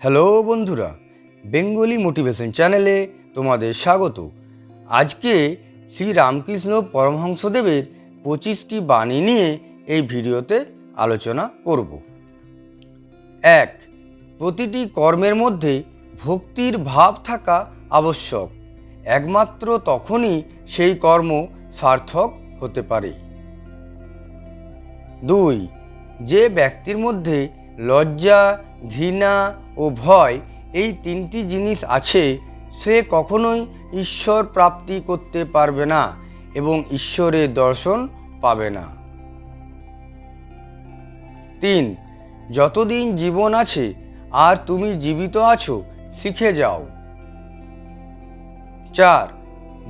Hello বন্ধুরা, Bengali motivation চ্যানেলে তোমাদের স্বাগত। আজকে শ্রী রামকৃষ্ণ পরমহংসদেবের পঁচিশটি বাণী নিয়ে এই ভিডিওতে আলোচনা করব। এক, প্রতিটি কর্মের মধ্যে ভক্তির ভাব থাকা আবশ্যক। একমাত্র তখনই সেই কর্ম সার্থক হতে পারে। দুই, যে ব্যক্তির মধ্যে লজ্জা ঘৃণা ও ভয় এই তিনটি জিনিস আছে, সে কখনোই ঈশ্বর প্রাপ্তি করতে পারবে না এবং ঈশ্বরের দর্শন পাবে না। তিন, যতদিন জীবন আছে আর তুমি জীবিত আছো, শিখে যাও। চার,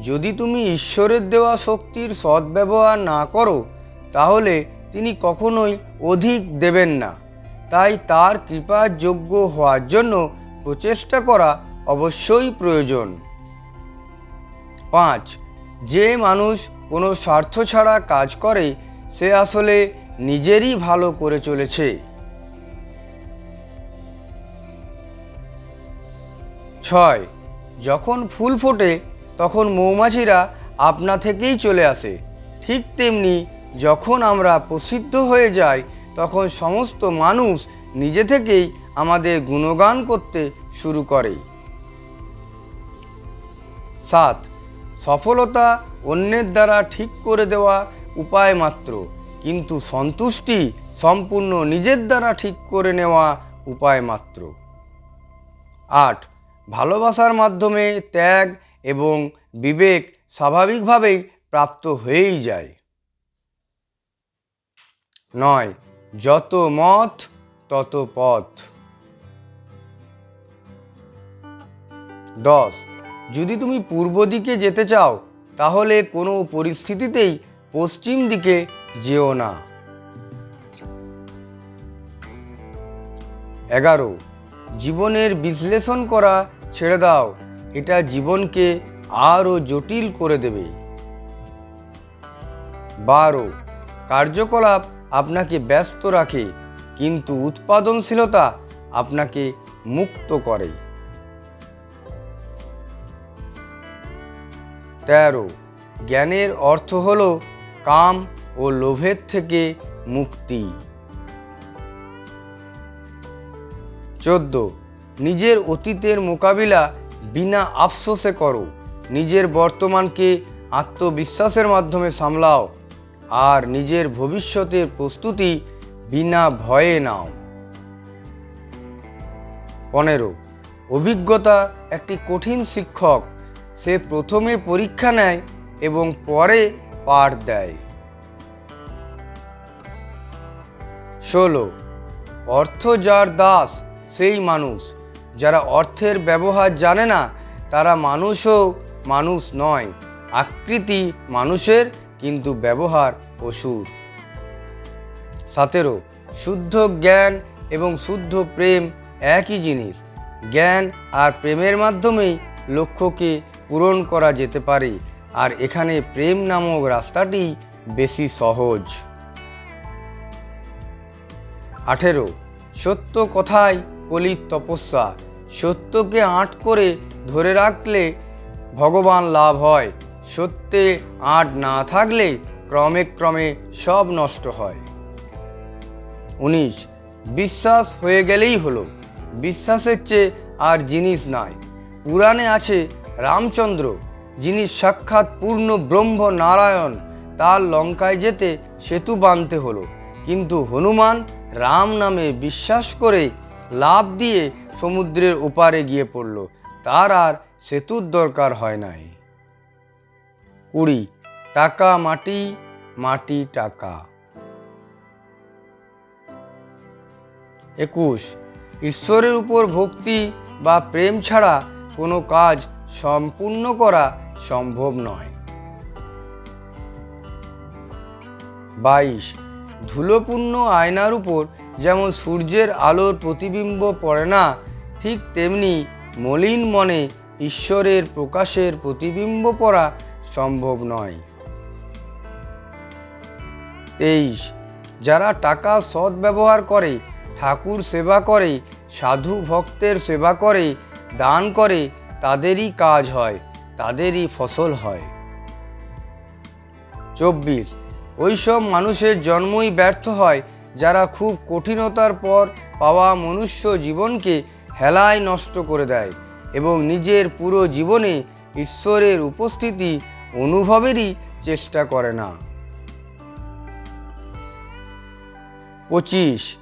যদি তুমি ঈশ্বরের দেওয়া শক্তির সদ্ব্যবহার না করো, তাহলে তিনি কখনোই অধিক দেবেন না। তাই তার কৃপার যোগ্য হওয়ার জন্য প্রচেষ্টা করা অবশ্যই প্রয়োজন। পাঁচ, যে মানুষ কোনো স্বার্থ ছাড়া কাজ করে, সে আসলে নিজেরই ভালো করে চলেছে। ছয়, যখন ফুল ফোটে, তখন মৌমাছিরা আপনা থেকেই চলে আসে। ঠিক তেমনি যখন আমরা প্রসিদ্ধ হয়ে যাই তখন সমস্ত মানুষ নিজে থেকেই আমাদের গুণগান করতে শুরু করে। সাত, সফলতা অন্যের দ্বারা ঠিক করে দেওয়া উপায় মাত্র, কিন্তু সন্তুষ্টি সম্পূর্ণ নিজের দ্বারা ঠিক করে নেওয়া উপায় মাত্র। আট, ভালোবাসার মাধ্যমে ত্যাগ এবং বিবেক স্বাভাবিকভাবেই প্রাপ্ত হয়েই যায়। নয় যত মত, তত পথ। দশ, যদি তুমি পূর্ব দিকে যেতে চাও, তাহলে কোনো পরিস্থিতিতেই পশ্চিম দিকে যেও না। এগারো, জীবনের বিশ্লেষণ করা ছেড়ে দাও, এটা জীবনকে আরও জটিল করে দেবে। বারো, কার্যকলাপ আপনাকে ব্যস্ত রাখে, কিন্তু উৎপাদনশীলতা আপনাকে মুক্ত করে। তেরো, জ্ঞানের অর্থ হল কাম ও লোভের থেকে মুক্তি। চোদ্দ, নিজের অতীতের মোকাবিলা বিনা আফসোসে করো। নিজের বর্তমানকে আত্মবিশ্বাসের মাধ্যমে সামলাও। আর নিজের ভবিষ্যতের প্রস্তুতি বিনা ভয়ে নাও। পনেরো, অভিজ্ঞতা একটি কঠিন শিক্ষক। সে প্রথমে পরীক্ষা নেয় এবং পরে পাঠ দেয়। ষোলো, অর্থ যার দাস, সেই মানুষ। যারা অর্থের ব্যবহার জানে না, তারা মানুষও মানুষ নয়। আকৃতি মানুষের কিন্তু ব্যবহার পশুর সতেরো, শুদ্ধ জ্ঞান এবং শুদ্ধ প্রেম একই জিনিস। জ্ঞান আর প্রেমের মাধ্যমেই লক্ষ্যকে পূরণ করা যেতে পারে, আর এখানে প্রেম নামক রাস্তাটি বেশি সহজ। আঠেরো, সত্য কথায় কলির তপস্যা। সত্যকে আঁট করে ধরে রাখলে ভগবান লাভ হয় সত্যে আট না থাকলে ক্রমে ক্রমে সব নষ্ট হয়। উনিশ, বিশ্বাস হয়ে গেলেই হলো। বিশ্বাসের চেয়ে আর জিনিস নাই। পুরাণে আছে রামচন্দ্র, যিনি সাক্ষাৎ পূর্ণ ব্রহ্ম নারায়ণ, তার লঙ্কায় যেতে সেতু বাঁধতে হলো। কিন্তু হনুমান রাম নামে বিশ্বাস করে লাভ দিয়ে সমুদ্রের ওপারে গিয়ে পড়ল। তার আর সেতুর দরকার হয় নাই। কুড়ি, টাকা, মাটি মাটি, টাকা। একুশ, ঈশ্বরের উপর ভক্তি বা প্রেম ছাড়া কোনো কাজ সম্পূর্ণ করা সম্ভব নয়। বাইশ, ধুলোপূর্ণ আয়নার উপর যেমন সূর্যের আলোর প্রতিবিম্ব পড়ে না, ঠিক তেমনি মলিন মনে ঈশ্বরের প্রকাশের প্রতিবিম্ব পড়া সম্ভব নয়। তেইশ, যারা টাকা সৎ ব্যবহার করে, ঠাকুর সেবা করে, সাধু ভক্তের সেবা করে, দান করে, তাদেরই কাজ হয়, তাদেরই ফসল হয়। চব্বিশ, ওইসব মানুষের জন্মই ব্যর্থ হয়, যারা খুব কঠিনতার পর পাওয়া মনুষ্য জীবনকে হেলায় নষ্ট করে দেয়। এবং নিজের পুরো জীবনে ঈশ্বরের উপস্থিতি অনুভবেরই চেষ্টা করে না। পঁচিশ।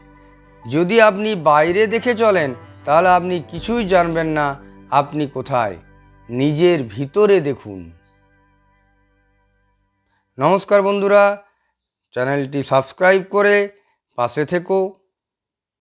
যদি আপনি বাইরে দেখে চলেন, তাহলে আপনি কিছুই জানবেন না, আপনি কোথায়? নিজের ভিতরে দেখুন। নমস্কার বন্ধুরা, চ্যানেলটি সাবস্ক্রাইব করে পাশে থেকো।